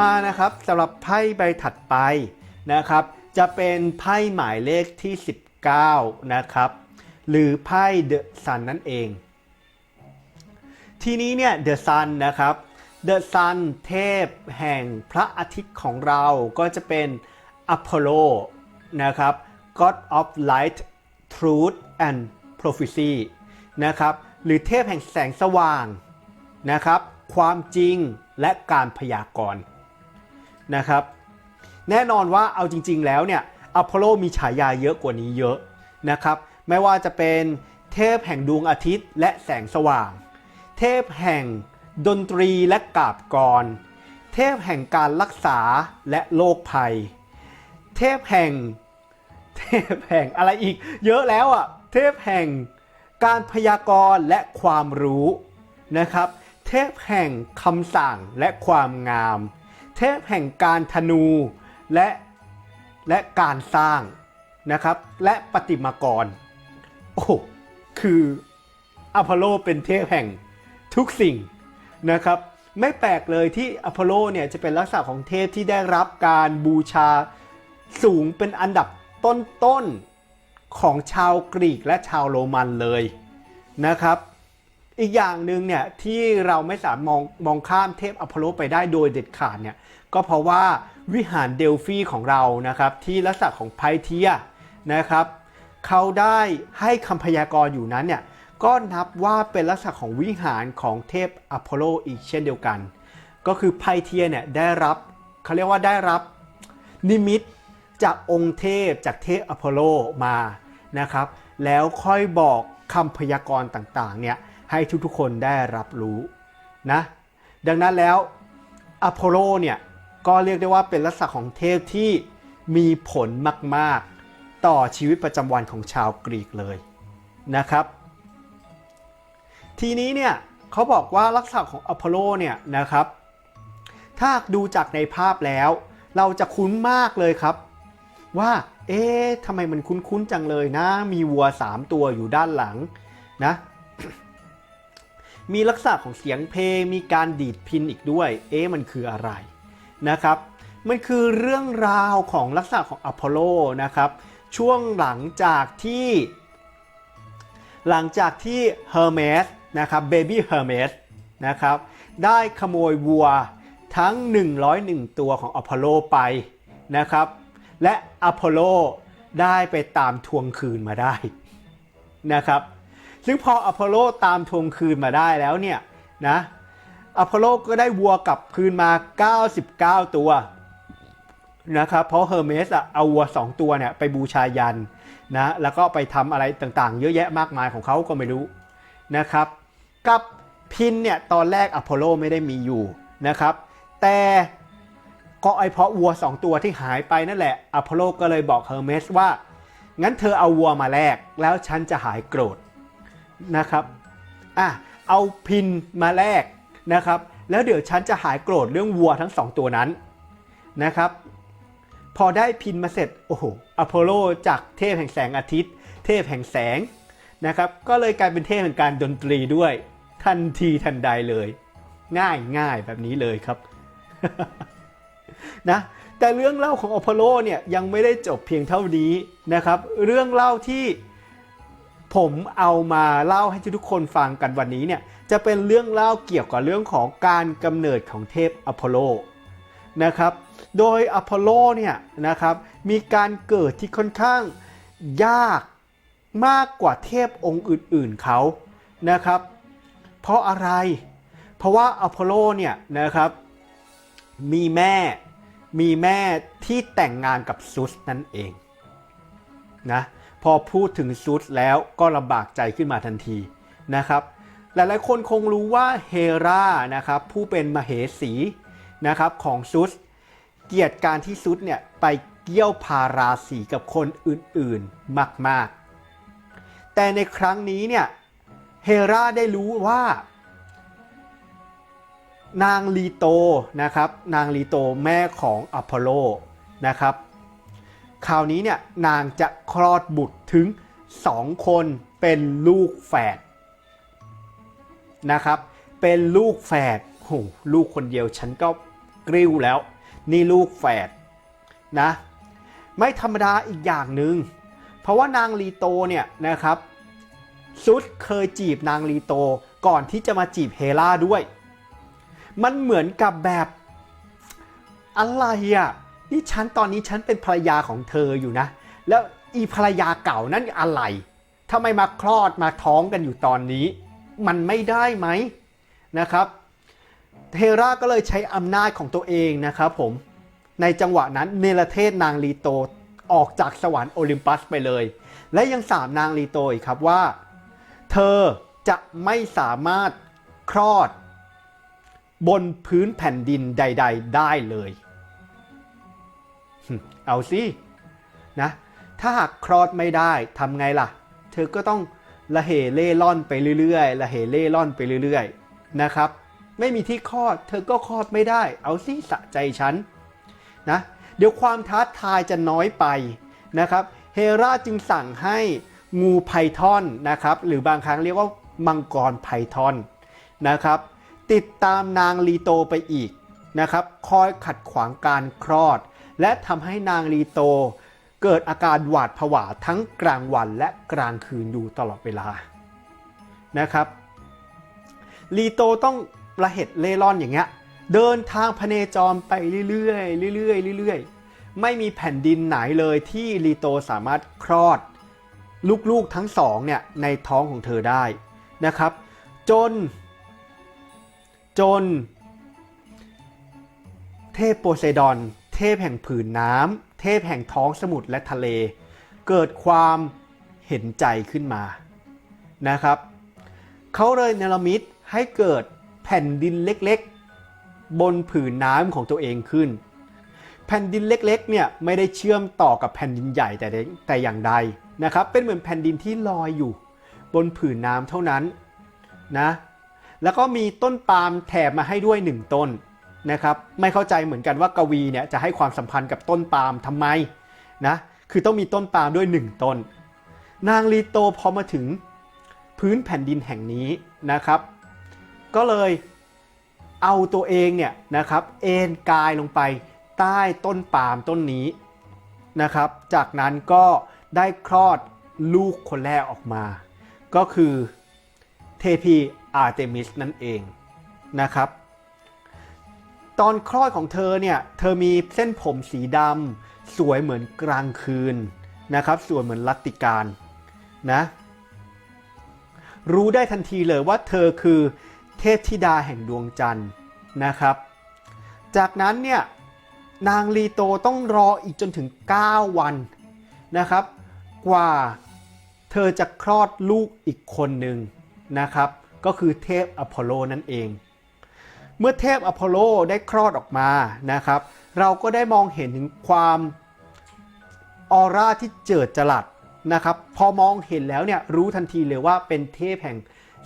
มานะครับสำหรับไพ่ใบถัดไปนะครับ จะเป็นไพ่หมายเลขที่ 19 นะครับ หรือไพ่เดอะซันนั่นเอง ทีนี้เนี่ยเดอะซันนะครับเดอะซันเทพแห่งพระอาทิตย์ของเราก็จะเป็นอพอลโลนะครับ God of Light Truth and Prophecy นะครับหรือเทพแห่งแสงสว่างนะครับ ความจริงและการพยากรณ์ นะครับ แน่นอนว่าเอาจริง ๆ แล้วเนี่ยอพอลโลมีฉายาเยอะกว่านี้เยอะนะครับ ไม่ว่าจะเป็นเทพแห่งดวงอาทิตย์และแสงสว่าง เทพแห่งดนตรีและกาบกร เทพแห่งการรักษาและโรคภัย เทพแห่ง เทพแห่งอะไรอีก เยอะแล้วอะ เทพแห่งการพยากรณ์และความรู้นะครับ เทพแห่งคำสั่งและความงาม เทพแห่งการธนูและและการสร้างนะครับ และปฏิมากร โอ้คืออพอลโลเป็นเทพแห่งทุกสิ่งนะครับ ไม่แปลกเลยที่อพอลโลเนี่ยจะเป็นลักษณะของเทพที่ได้รับการบูชาสูงเป็นอันดับต้นๆของชาวกรีกและชาวโรมันเลยนะครับ อีกอย่างหนึ่งเนี่ยที่เราไม่สามารถมองมองข้ามเทพอพอลโลไปได้โดยเด็ดขาดเนี่ยก็เพราะว่าวิหารเดลฟีของเรานะครับที่ลักษณะของไพเทียนะครับเขาได้ให้คำพยากรณ์อยู่นั้นเนี่ยก็นับว่าเป็นลักษณะของวิหารของเทพอพอลโลอีกเช่นเดียวกัน ก็คือไพเทียเนี่ยได้รับเขาเรียกว่าได้รับนิมิตจากองค์เทพจากเทพอพอลโลมานะครับแล้วค่อยบอกคำพยากรณ์ต่างๆเนี่ย ให้ทุกๆคนได้รับรู้นะดังนั้นแล้วอพอลโลเนี่ยก็เรียกได้ว่าเป็นลักษณะของเทพที่มีผลมากๆ ต่อชีวิตประจำวันของชาวกรีกเลยนะครับ ทีนี้เนี่ยเขาบอกว่าลักษณะของอพอลโลเนี่ยนะครับ ถ้าดูจากในภาพแล้ว เราจะคุ้นมากเลยครับ ว่าเอ๊ะทำไมมันคุ้นๆจังเลยนะ มีวัว 3 ตัวอยู่ด้านหลังนะ มีลักษณะของเสียงเพลง มีการดีดพินอีกด้วย เอ๊ะมันคืออะไรนะครับ มันคือเรื่องราวของลักษณะของอพอลโลนะครับ ช่วงหลังจากที่ หลังจากที่เฮอร์เมสนะครับเบบี้เฮอร์เมสนะครับ ได้ขโมยวัวทั้ง 101 ตัวของอพอลโลไปนะครับ และอพอลโลได้ไปตามทวงคืนมาได้นะครับ ซึ่งพออพอลโลตามทวงคืนมาได้แล้วเนี่ยนะอพอลโลก็ได้วัวกลับคืนมา 99 ตัวนะครับเพราะเฮอร์เมสเอาวัว 2 ตัวเนี่ยไปบูชายันนะแล้วก็ไปทำอะไรต่างๆ เยอะแยะมากมายของเขาก็ไม่รู้นะครับ กับพินเนี่ยตอนแรกอพอลโลไม่ได้มีอยู่นะครับ แต่ก็ไอเพราะวัว 2 ตัวที่หายไปนั่นแหละอพอลโลก็เลยบอกเฮอร์เมสว่า งั้นเธอเอาวัวมาแลกแล้วฉันจะหายโกรธ นะครับอะเอาพินมาแลกนะครับ แล้วเดี๋ยวฉันจะหายโกรธเรื่องวัวทั้ง2ตัวนั้นนะครับ พอได้พินมาเสร็จโอ้โหอพอลโลจากเทพแห่งแสงอาทิตย์ เทพแห่งแสงนะครับ ก็เลยกลายเป็นเทพแห่งการดนตรีด้วย ทันทีทันใดเลย ง่ายง่ายแบบนี้เลยครับนะแต่เรื่องเล่าของอพอลโลเนี่ยยังไม่ได้จบเพียงเท่านี้นะครับ เรื่องเล่าที่ ผมเอามาเล่าให้ทุกคนฟังกันวันนี้เนี่ยจะเป็นเรื่องเล่าเกี่ยวกับเรื่องของการกำเนิดของเทพอพอลโลนะครับโดยอพอลโลเนี่ยนะครับมีการเกิดที่ค่อนข้างยากมากกว่าเทพองค์อื่นๆเขานะครับ เพราะอะไร เพราะว่าอพอลโลเนี่ยนะครับมีแม่มีแม่ที่แต่งงานกับซุสนั่นเองนะ พอพูดถึงซุสแล้วก็ลำบากใจขึ้นมาทันทีนะครับหลายๆคนคงรู้ว่าเฮรานะครับผู้เป็นมเหสีนะครับของซุสเกลียดการที่ซุสเนี่ยไปเกี่ยวพาราสีกับคนอื่นๆมากๆ แต่ในครั้งนี้เนี่ยเฮราได้รู้ว่า นางลีโตนะครับนางลีโตแม่ของอพอลโลนะครับ คราวนี้เนี่ยนางจะคลอดบุตรถึง 2 คนเป็นลูกแฝดนะครับ เป็นลูกแฝดโหลูกคนเดียวฉันก็กริ้วแล้ว นี่ลูกแฝดนะ ไม่ธรรมดาอีกอย่างหนึ่งเพราะว่านางลีโตเนี่ยนะครับซุดเคยจีบนางลีโตก่อนที่จะมาจีบเฮราด้วย มันเหมือนกับแบบอะไรอะ่ะ นี่ฉันตอนนี้ฉันเป็นภรรยาของเธออยู่นะ แล้วอีภรรยาเก่านั่นอะไรทำไมมาคลอดมาท้องกันอยู่ตอนนี้ มันไม่ได้ไหมนะครับ เทราก็เลยใช้อำนาจของตัวเองนะครับผมในจังหวะนั้นเนรเทศนางลีโตออกจากสวรรค์โอลิมปัสไปเลย และยังสามนางลีโตอีกครับว่า เธอจะไม่สามารถคลอด บนพื้นแผ่นดินใด ๆ ได้เลย เอาสินะถ้าหากคลอดไม่ได้ทำไงล่ะ เธอก็ต้องละเหเล่ร่อนไปเรื่อยๆละเหเล่ร่อนไปเรื่อยๆนะครับ ไม่มีที่คลอด เธอก็คลอดไม่ได้ เอาสิสะใจฉันนะเดี๋ยวความท้าทายจะน้อยไปนะครับ เฮราจึงสั่งให้งูไพทอนนะครับ หรือบางครั้งเรียกว่ามังกรไพทอนนะครับ ติดตามนางลีโตไปอีกนะครับ คอยขัดขวางการคลอด และทำให้นางลีโต เกิดอาการหวาดผวาทั้งกลางวันและกลางคืนอยู่ตลอดเวลานะครับลีโตต้องประเหตุเล่ร่อนอย่างเงี้ยเดินทางพเนจรไปเรื่อยๆเรื่อยๆเรื่อยๆ ไม่มีแผ่นดินไหนเลยที่ลีโตสามารถคลอด ลูกๆทั้งสองเนี่ยในท้องของเธอได้นะครับ จน จน เทพโปไซดอน ทพแห่งผืนน้ำเทพแห่งท้องสมุทรและทะเล เกิดความเห็นใจขึ้นมานะครับเขาเลยเนรมิตให้เกิดแผ่นดินเล็กๆ บนผืนน้ำของตัวเองขึ้น แผ่นดินเล็กๆเนี่ยไม่ได้เชื่อมต่อกับแผ่นดินใหญ่แต่แต่อย่างใดนะครับ เป็นเหมือนแผ่นดินที่ลอยอยู่ บนผืนน้ำเท่านั้นนะแล้วก็มีต้นปาล์มแถมมาให้ด้วยหนึ่งต้น นะครับไม่เข้าใจเหมือนกันว่ากวีเนี่ยจะให้ความสัมพันธ์กับต้นปาล์มทำไมนะคือต้องมีต้นปาล์มด้วยหนึ่งต้น นางลีโตพอมาถึงพื้นแผ่นดินแห่งนี้นะครับ ก็เลยเอาตัวเองเนี่ยนะครับเอนกายลงไปใต้ต้นปาล์มต้นนี้นะครับ จากนั้นก็ได้คลอดลูกคนแรกออกมา ก็คือเทพีอาร์เตมิสนั่นเองนะครับ ตอนคลอดของเธอเนี่ย เธอมีเส้นผมสีดำสวยเหมือนกลางคืนนะครับ สวยเหมือนลัตติการนะ รู้ได้ทันทีเลยว่าเธอคือเทพธิดาแห่งดวงจันทร์นะครับ จากนั้นเนี่ยนางลีโตต้องรออีกจนถึง 9 วันนะครับ กว่าเธอจะคลอดลูกอีกคนหนึ่งนะครับ ก็คือเทพอพอลโลนั่นเอง เมื่อเทพอพอลโลได้คลอดออกมานะครับ เราก็ได้มองเห็นถึงความออร่าที่เจิดจรัสนะครับ พอมองเห็นแล้วเนี่ยรู้ทันทีเลยว่าเป็นเทพแห่ง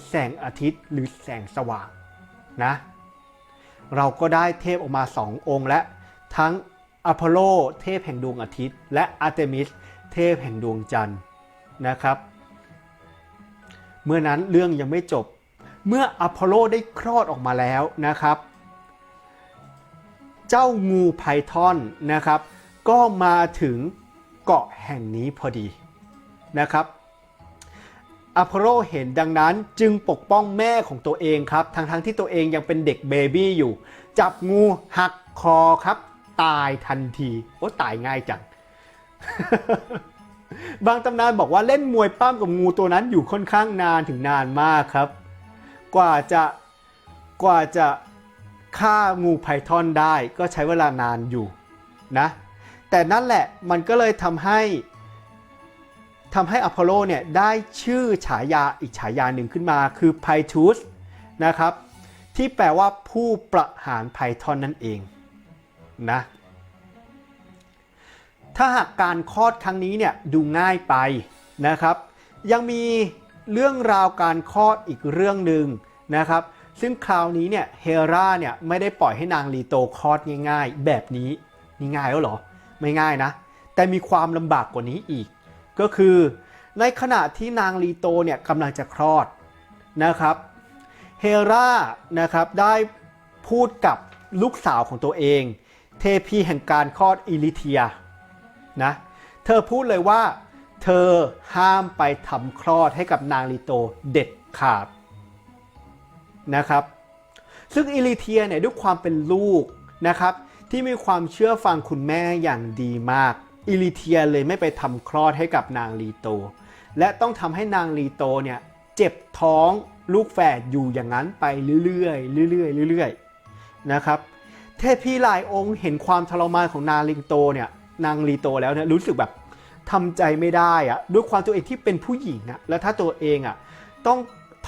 แสงอาทิตย์หรือแสงสว่างนะเราก็ได้เทพออกมาสององค์และทั้งอพอลโลเทพแห่งดวงอาทิตย์ และอาร์เตมิสเทพแห่งดวงจันทร์นะครับ เมื่อนั้นเรื่องยังไม่จบ เมื่ออพอลโลได้คลอดออกมาแล้วนะครับ เจ้างูไพทอนนะครับ ก็มาถึงเกาะแห่งนี้พอดีนะครับอพอลโลเห็นดังนั้นจึงปกป้องแม่ของตัวเองครับ ทั้งๆทที่ตัวเองยังเป็นเด็กเบบี้อยู่ จับงูหักคอครับ ตายทันที โอ้ตายง่ายจัง บางตำนานบอกว่าเล่นมวยปั้มกับงูตัวนั้นอยู่ค่อนข้างนานถึงนานมากครับ กว่าจะกว่าจะฆ่างูไพทอนได้ก็ใช้เวลานานอยู่นะแต่นั่นแหละมันก็เลยทำให้ทำให้อพอลโลเนี่ยได้ชื่อฉายาอีกฉายาหนึ่งขึ้นมาคือไพทูสนะครับ ที่แปลว่าผู้ประหารไพทอนนั่นเองนะถ้าหากการคลอดครั้งนี้เนี่ยดูง่ายไปนะครับ ยังมีเรื่องราวการคลอดอีกเรื่องหนึ่ง นะครับ ซึ่งคราวนี้เนี่ยเฮราเนี่ยไม่ได้ปล่อยให้นางลีโตคลอดง่ายๆ แบบนี้นี่ง่ายแล้วหรอ ไม่ง่ายนะ แต่มีความลำบากกว่านี้อีก ก็คือในขณะที่นางลีโตเนี่ยกำลังจะคลอดนะครับเฮรานะครับได้พูดกับลูกสาวของตัวเอง เทพีแห่งการคลอดอิลิเทียนะเธอพูดเลยว่า เธอห้ามไปทำคลอดให้กับนางลีโตเด็ดขาด นะครับ ซึ่งอิลิเทียเนี่ยด้วยความเป็นลูกนะครับที่มีความเชื่อฟังคุณแม่อย่างดีมาก อิลิเทียเลยไม่ไปทำคลอดให้กับนางลีโต และต้องทำให้นางลีโตเนี่ยเจ็บท้องลูกแฝดอยู่อย่างนั้นไปเรื่อยๆเรื่อยๆเรื่อยๆนะครับ เทพีหลายองค์เห็นความทรมานของนางลีโตเนี่ยนางลีโตแล้วเนี่ยรู้สึกแบบทำใจไม่ได้อะด้วยความตัวเองที่เป็นผู้หญิงอะแล้วถ้าตัวเองอะต้อง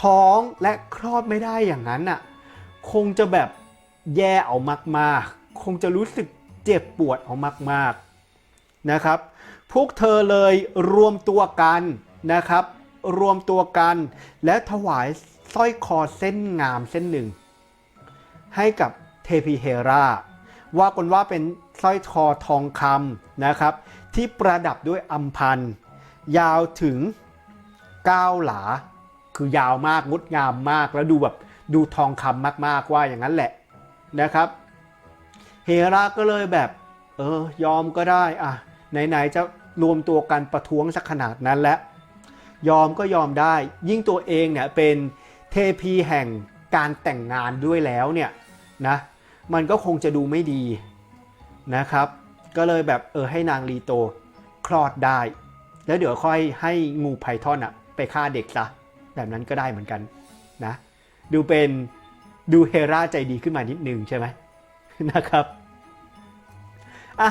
ท้องและคลอดไม่ได้อย่างนั้นอะคงจะแบบแย่เอามากๆ คงจะรู้สึกเจ็บปวดเอามากๆนะครับ พวกเธอเลยรวมตัวกันนะครับ รวมตัวกัน และถวายสร้อยคอเส้นงามเส้นหนึ่ง ให้กับเทพีเฮราว่ากันว่าเป็นสร้อยคอทองคำนะครับ ที่ประดับด้วยอัมพันยาวถึง 9 หลา คือยาวมากงดงามมาก แล้วดูแบบดูทองคำมากๆว่าอย่างนั้นแหละนะครับเฮราก็เลยแบบเออยอมก็ได้อะไหนๆจะรวมตัวกันประท้วงสักขนาดนั้นแล้วยอมก็ยอมได้ ยิ่งตัวเองเนี่ยเป็นเทพีแห่งการแต่งงานด้วยแล้วเนี่ยนะมันก็คงจะดูไม่ดีนะครับ ก็เลยแบบเออให้นางลีโตคลอดได้ แล้วเดี๋ยวค่อยให้งูไพทอนอะไปฆ่าเด็กซะ แบบนั้นก็ได้เหมือนกันนะดูเป็นดูเฮราใจดีขึ้นมานิดนึงใช่ไหมนะครับอะ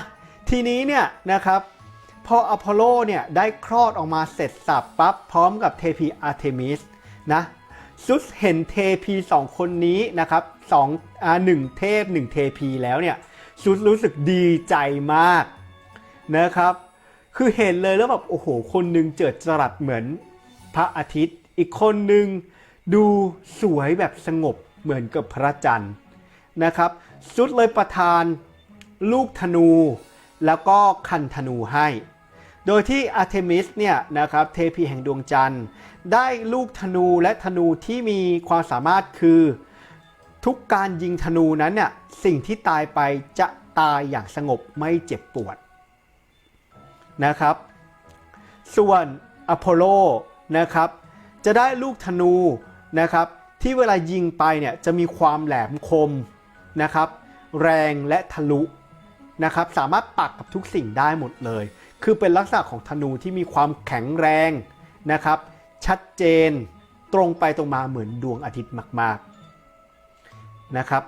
ทีนี้เนี่ยนะครับพออพอลโลเนี่ยได้คลอดออกมาเสร็จสับปั๊บพร้อมกับเทพีอาร์เทมิสนะซุสเห็นเทพีสองคนนี้นะครับสองอ่าหนึ่งเทพหนึ่งเทพีแล้วเนี่ยซุสรู้สึกดีใจมากนะครับ คือเห็นเลยแล้วแบบโอ้โห คนหนึ่งเจิดจรัสเหมือนพระอาทิตย์ อีกคนหนึ่งดูสวยแบบสงบเหมือนกับพระจันทร์นะครับซุดเลยประทานลูกธนูแล้วก็คันธนูให้ โดยที่อาร์เทมิสเนี่ยนะครับเทพีแห่งดวงจันทร์ ได้ลูกธนูและธนูที่มีความสามารถคือ ทุกการยิงธนูนั้นเนี่ยสิ่งที่ตายไปจะตายอย่างสงบไม่เจ็บปวดนะครับ ส่วนอพอลโลนะครับ จะได้ลูกธนูนะครับที่เวลายิงไปเนี่ยจะมีความแหลมคมนะครับแรงและทะลุนะครับสามารถปักกับทุกสิ่งได้หมดเลย คือเป็นลักษณะของธนูที่มีความแข็งแรงนะครับชัดเจนตรงไปตรงมาเหมือนดวงอาทิตย์มากๆนะครับ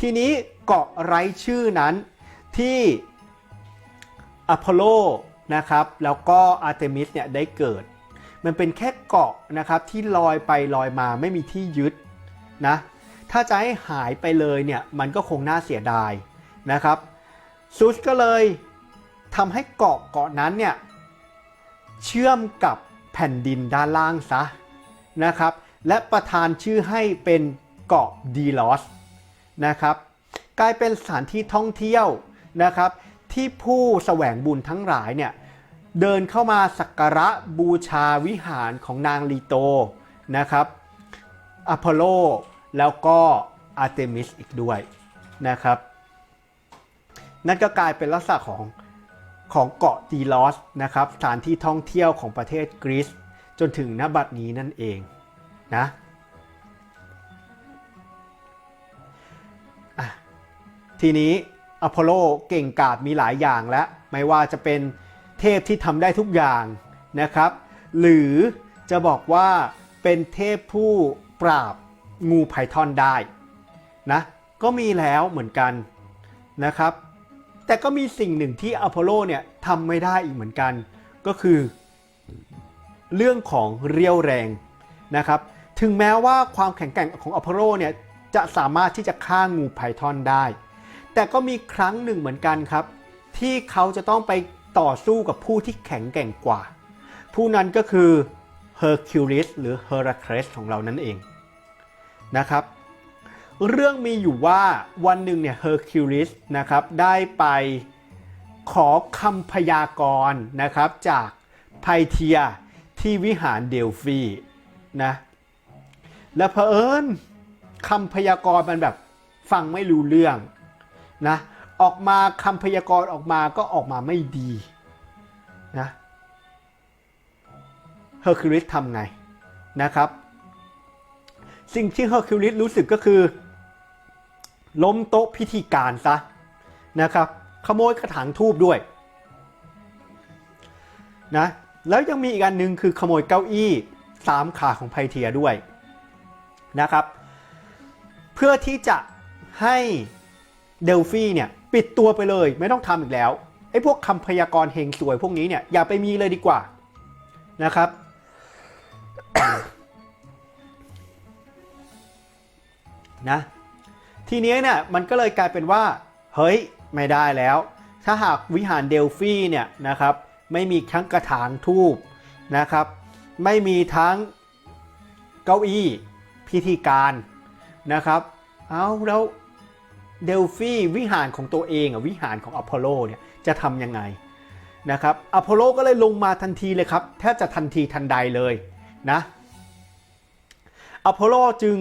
ทีนี้เกาะไร้ชื่อนั้นที่อพอลโลนะครับแล้วก็อาร์เตมิสเนี่ยได้เกิด มันเป็นแค่เกาะนะครับที่ลอยไปลอยมาไม่มีที่ยึดนะถ้าจะให้หายไปเลยเนี่ยมันก็คงน่าเสียดายนะครับซุสก็เลยทำให้เกาะเกาะนั้นเนี่ยเชื่อมกับแผ่นดินด้านล่างซะนะครับและประทานชื่อให้เป็นเกาะดีลอสนะครับกลายเป็นสถานที่ท่องเที่ยวนะครับที่ผู้แสวงบุญทั้งหลายเนี่ย เดินเข้ามาสักการะบูชาวิหารของนางลีโตนะครับอพอลโลแล้วก็อาร์เตมิสอีกด้วยนะครับ นั่นก็กลายเป็นลักษณะของของเกาะดีลอสนะครับสถานที่ท่องเที่ยวของประเทศกรีซจนถึงณบัดนี้นั่นเองนะอะทีนี้อพอลโลเก่งกาจมีหลายอย่างแล้วไม่ว่าจะเป็น เทพที่ทำได้ทุกอย่างนะครับ หรือจะบอกว่าเป็นเทพผู้ปราบงูไพทอนได้นะก็มีแล้วเหมือนกันนะครับ แต่ก็มีสิ่งหนึ่งที่อพอลโลเนี่ยทำไม่ได้อีกเหมือนกัน ก็คือ เรื่องของเรียวแรงนะครับ ถึงแม้ว่าความแข็งแกร่งของอพอลโลเนี่ยจะสามารถที่จะฆ่างูไพทอนได้ แต่ก็มีครั้งหนึ่งเหมือนกันครับ ที่เขาจะต้องไป ต่อสู้กับผู้ที่แข็งแกร่งกว่า ผู้นั้นก็คือเฮอร์คิวลิสหรือเฮอราเคลสของเรานั่นเองนะครับ เรื่องมีอยู่ว่าวันหนึ่งเนี่ยเฮอร์คิวลิสนะครับได้ไปขอคำพยากรณ์นะครับจากไพเทียที่วิหารเดลฟีนะและเผอิญคำพยากรณ์มันแบบฟังไม่รู้เรื่องนะ ออกมาคำพยากรณ์ออกมาก็ออกมาไม่ดีนะเฮอร์คิวลิสทำไงนะครับ สิ่งที่เฮอร์คิวลิสรู้สึกก็คือ ล้มโต๊ะพิธีการซะนะครับ ขโมยกระถางทูบด้วยนะแล้วยังมีอีกอันหนึ่งคือขโมยเก้าอี้สามขาของไพเทียด้วยนะครับ เพื่อที่จะให้เดลฟี่เนี่ย ปิดตัวไปเลยไม่ต้องทำอีกแล้วไอ้พวกคำพยากรณ์เฮงสวยพวกนี้เนี่ยอย่าไปมีเลยดีกว่านะครับ นะ ทีนี้เนี่ยมันก็เลยกลายเป็นว่า เฮ้ย ไม่ได้แล้ว ถ้าหากวิหารเดลฟีเนี่ยนะครับ ไม่มีทั้งกระถางทูบนะครับ ไม่มีทั้งเก้าอี้พิธีการนะครับ เอาแล้ว เดลฟีวิหารของตัวเองอะวิหารของอพอลโลเนี่ยจะทำยังไงนะครับอพอลโลก็เลยลงมาทันทีเลยครับแทบจะทันทีทันใดเลยนะอพอลโลจึง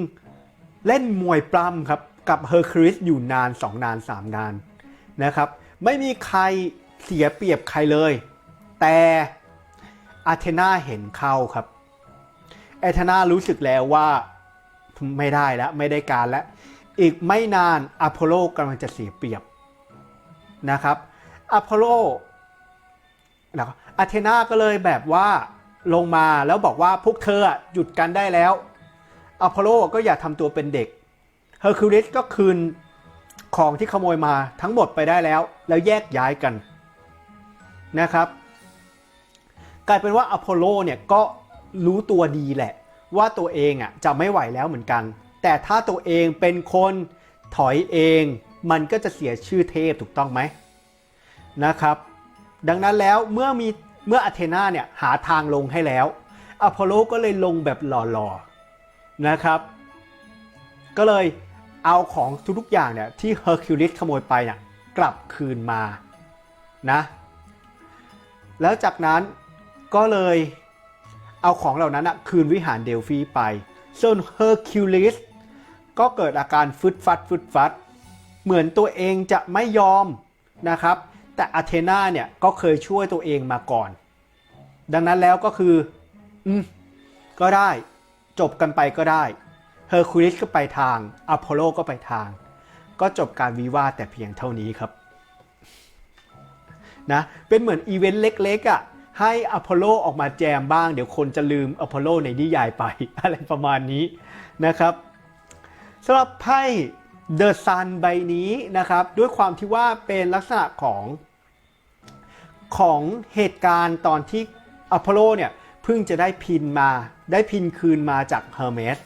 เล่นมวยปล้ำครับกับเฮอร์คิวลิสอยู่นาน 2 นาน 3 นานนะครับไม่มีใครเสียเปรียบใครเลย แต่อาเทนาเห็นเข้าครับอาเทนารู้สึกแล้วว่าไม่ได้แล้วไม่ได้การแล้ว อีกไม่นานอพอลโลกำลังจะเสียเปรียบนะครับอพอลโลนะอาเทนาก็เลยแบบว่าลงมาแล้วบอกว่าพวกเธอหยุดกันได้แล้วอพอลโลก็อย่าทำตัวเป็นเด็กเฮอร์คิวลิสก็คืนของที่ขโมยมาทั้งหมดไปได้แล้ว แล้วแยกย้ายกันนะครับ กลายเป็นว่าอพอลโลเนี่ยก็รู้ตัวดีแหละ ว่าตัวเองอะจะไม่ไหวแล้วเหมือนกัน แต่ถ้าตัวเองเป็นคนถอยเอง มันก็จะเสียชื่อเทพถูกต้องไหมนะครับ ดังนั้นแล้วเมื่อมีเมื่ออาเทนาเนี่ยหาทางลงให้แล้วอพอลโลก็เลยลงแบบหล่อๆนะครับ ก็เลยเอาของทุกๆอย่างเนี่ยที่เฮอร์คิวลิสขโมยไปเนี่ยกลับคืนมานะแล้วจากนั้นก็เลยเอาของเหล่านั้นนะคืนวิหารเดลฟีไป ส่วนเฮอร์คิวลิส ก็เกิดอาการฟึดฟัดฟึดฟัด เหมือนตัวเองจะไม่ยอมนะครับ แต่อาเทนาเนี่ยก็เคยช่วยตัวเองมาก่อน ดังนั้นแล้วก็คือ อืม ก็ได้ จบกันไปก็ได้ เฮอร์คิวลิสก็ไปทาง อพอลโลก็ไปทาง ก็จบการวิวาแต่เพียงเท่านี้ครับ นะ เป็นเหมือนอีเวนต์เล็กๆอะ่ะให้อพอลโลออกมาแจมบ้าง เดี๋ยวคนจะลืมอพอลโลในนิยายไป อะไรประมาณนี้นะครับ สำหรับไพ่เดอะซันใบนี้นะครับ ด้วยความที่ว่าเป็นลักษณะของของเหตุการณ์ตอนที่อพอลโลเนี่ยเพิ่งจะได้พินมา ได้พินคืนมาจากเฮอร์เมส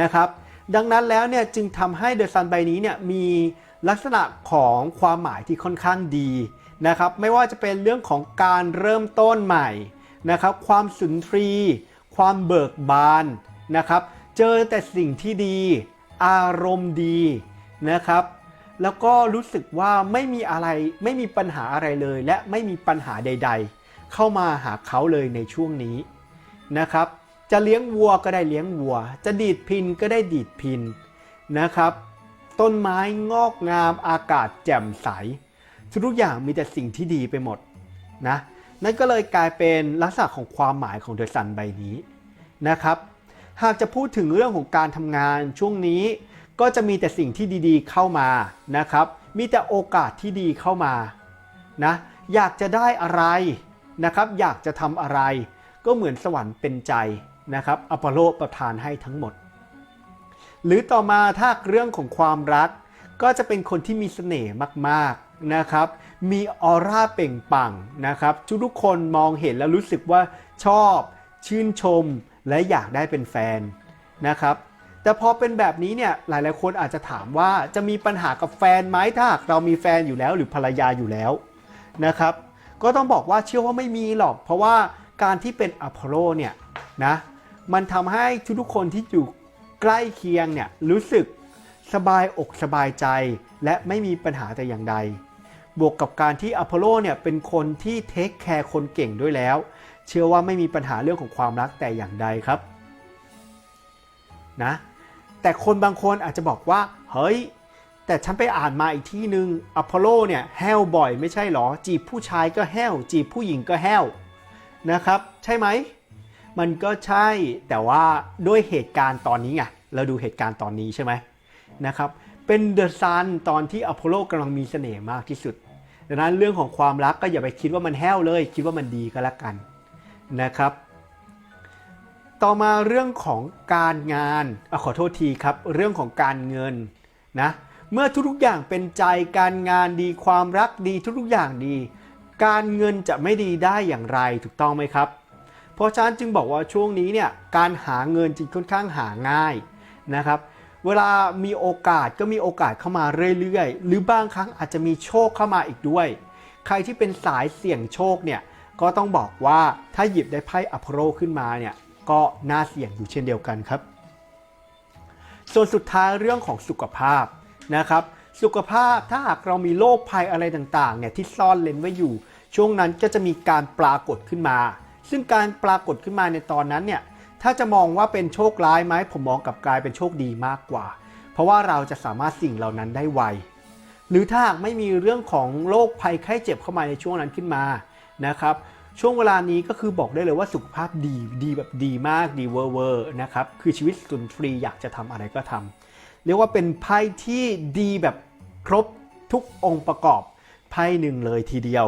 นะครับดังนั้นแล้วเนี่ยจึงทำให้เดอะซันใบนี้เนี่ยมีลักษณะของความหมายที่ค่อนข้างดีนะครับไม่ว่าจะเป็นเรื่องของการเริ่มต้นใหม่นะครับความสุนทรี ความเบิกบานนะครับเจอแต่สิ่งที่ดี อารมณ์ดีนะครับ แล้วก็รู้สึกว่าไม่มีอะไรไม่มีปัญหาอะไรเลย และไม่มีปัญหาใด ๆ เข้ามาหาเขาเลยในช่วงนี้นะครับ จะเลี้ยงวัวก็ได้เลี้ยงวัว จะดีดพินก็ได้ดีดพินนะครับ ต้นไม้งอกงามอากาศแจ่มใส ทุกอย่างมีแต่สิ่งที่ดีไปหมดนะนั่นก็เลยกลายเป็นลักษณะของความหมายของเดอะซันใบนี้นะครับ หากจะพูดถึงเรื่องของการทำงานช่วงนี้ ก็จะมีแต่สิ่งที่ดีๆเข้ามานะครับ มีแต่โอกาสที่ดีเข้ามานะอยากจะได้อะไรนะครับ อยากจะทำอะไร ก็เหมือนสวรรค์เป็นใจนะครับอพอลโลประทานให้ทั้งหมด หรือต่อมาถ้าเรื่องของความรัก ก็จะเป็นคนที่มีเสน่ห์มากๆนะครับ มีออร่าเปล่งปลั่งนะครับทุกคนมองเห็นแล้วรู้สึกว่าชอบ ชื่นชม และอยากได้เป็นแฟนนะครับ แต่พอเป็นแบบนี้เนี่ยหลายๆคนอาจจะถามว่าจะมีปัญหากับแฟนไหมถ้าหากเรามีแฟนอยู่แล้วหรือภรรยาอยู่แล้วนะครับ ก็ต้องบอกว่าเชื่อว่าไม่มีหรอก เพราะว่าการที่เป็นอพอลโลเนี่ยนะมันทำให้ทุกๆคนที่อยู่ใกล้เคียงเนี่ยรู้สึกสบายอกสบายใจ และไม่มีปัญหาแต่อย่างใด บวกกับการที่อพอลโลเนี่ยเป็นคนที่เทคแคร์คนเก่งด้วยแล้ว เชื่อว่าไม่มีปัญหาเรื่องของความรักแต่อย่างใดครับนะแต่คนบางคนอาจจะบอกว่าเฮ้ยแต่ฉันไปอ่านมาอีกที่หนึ่งอพอลโลเนี่ยแห้วบ่อยไม่ใช่หรอ จีบผู้ชายก็แห้ว จีบผู้หญิงก็แห้วนะครับ ใช่ไหม มันก็ใช่แต่ว่าด้วยเหตุการณ์ตอนนี้ไงเราดูเหตุการณ์ตอนนี้ใช่ไหมนะครับเป็นเดอะซันตอนที่อพอลโลกำลังมีเสน่ห์มากที่สุดดังนั้นเรื่องของความรักก็อย่าไปคิดว่ามันแห้วเลย คิดว่ามันดีก็แล้วกัน นะครับ ต่อมาเรื่องของการงานอขอโทษทีครับ เรื่องของการเงินนะเมื่อทุกๆอย่างเป็นใจการงานดีความรักดีทุกๆอย่างดี การเงินจะไม่ดีได้อย่างไรถูกต้องไหมครับ เพราะฉะนั้นจึงบอกว่าช่วงนี้เนี่ยการหาเงินจึงค่อนข้างหาง่ายนะครับเวลามีโอกาสก็มีโอกาสเข้ามาเรื่อยๆ หรือบางครั้งอาจจะมีโชคเข้ามาอีกด้วย ใครที่เป็นสายเสี่ยงโชคเนี่ย ก็ต้องบอกว่าถ้าหยิบได้ไพ่อพอลโลขึ้นมาเนี่ยก็น่าเสี่ยงอยู่เช่นเดียวกันครับ ส่วนสุดท้ายเรื่องของสุขภาพนะครับ สุขภาพถ้าหากเรามีโรคภัยอะไรต่างๆเนี่ยที่ซ่อนเลนไว้อยู่ ช่วงนั้นก็จะมีการปรากฏขึ้นมา ซึ่งการปรากฏขึ้นมาในตอนนั้นเนี่ยถ้าจะมองว่าเป็นโชคร้ายไหมผมมองกับกลายเป็นโชคดีมากกว่า เพราะว่าเราจะสามารถสิ่งเหล่านั้นได้ไวหรือถ้าหากไม่มีเรื่องของโรคภัยไข้เจ็บเข้ามาในช่วงนั้นขึ้นมา นะครับช่วงเวลานี้ก็คือบอกได้เลยว่าสุขภาพดีดีแบบดีมากดีเวอร์เวอร์นะครับคือชีวิตสุนทรีอยากจะทำอะไรก็ทำเรียกว่าเป็นไพ่ที่ดีแบบครบทุกองค์ประกอบไพ่หนึ่งเลยทีเดียว